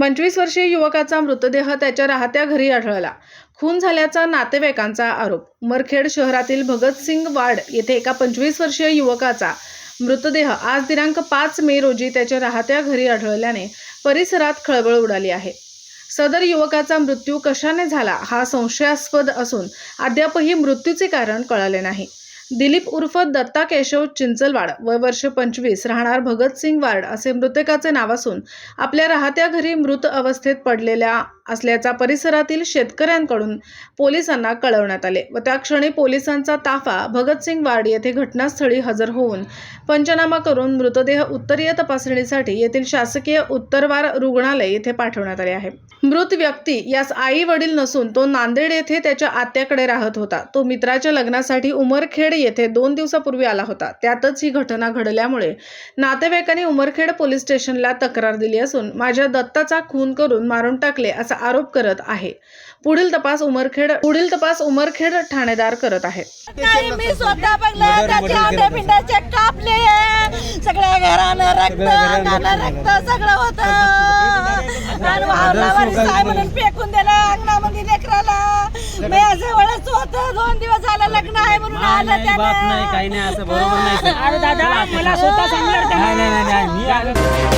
पंचवीस वर्षीय युवकाचा मृतदेह त्याच्या राहत्या घरी आढळला. खून झाल्याचा नातेवाईकांचा आरोप. उमरखेड शहरातील भगतसिंग वाड येथे एका पंचवीस वर्षीय युवकाचा मृतदेह आज दिनांक पाच मे रोजी त्याच्या राहत्या घरी आढळल्याने परिसरात खळबळ उडाली आहे. सदर युवकाचा मृत्यू कशाने झाला हा संशयास्पद असून अद्यापही मृत्यूचे कारण कळाले नाही. दिलीप उर्फ दत्ता केशव चिंचलवाड वय वर्ष पंचवीस राहणार भगतसिंग वार्ड असे मृतकाचे नाव असून आपल्या राहत्या घरी मृत अवस्थेत पडलेल्या असल्याचा परिसरातील शेतकऱ्यांकडून पोलिसांना कळवण्यात आले व त्या क्षणी पोलिसांचा ताफा भगतसिंग वार्ड येथे घटनास्थळी हजर होऊन पंचनामा करून मृतदेह उत्तरीय तपासणीसाठी येथील शासकीय उत्तरवार रुग्णालय येथे पाठवण्यात आले आहे. मृत व्यक्ती यास आई वडील नसून तो नांदेड येथे त्याच्या आत्याकडे राहत होता. तो मित्राच्या लग्नासाठी उमरखेड येथे दोन दिवसापूर्वी आला होता. त्यातच ही घटना घडल्यामुळे नातेवाईकांनी उमरखेड पोलीस स्टेशनला तक्रार दिली असून माझ्या दत्ताचा खून करून मारून टाकले असा आरोप करत आहे. पुढील तपास उमरखेड पुढील तपास उमरखेड ठाणेदार करत मी स्वतः कापले. सगळ्या घरानं रक्त रक्त सगळं होत. साय म्हणून फेकून दिलं अंगणामध्ये लेकराला. मी जवळच होत दोन दिवस झालं लग्न आहे म्हणून आलं नाही बाप नाही काही नाही असं बरोबर नाही सर. अरे दादा मला स्वतः सांगितलं नाही नाही नाही, नाही मी आलो.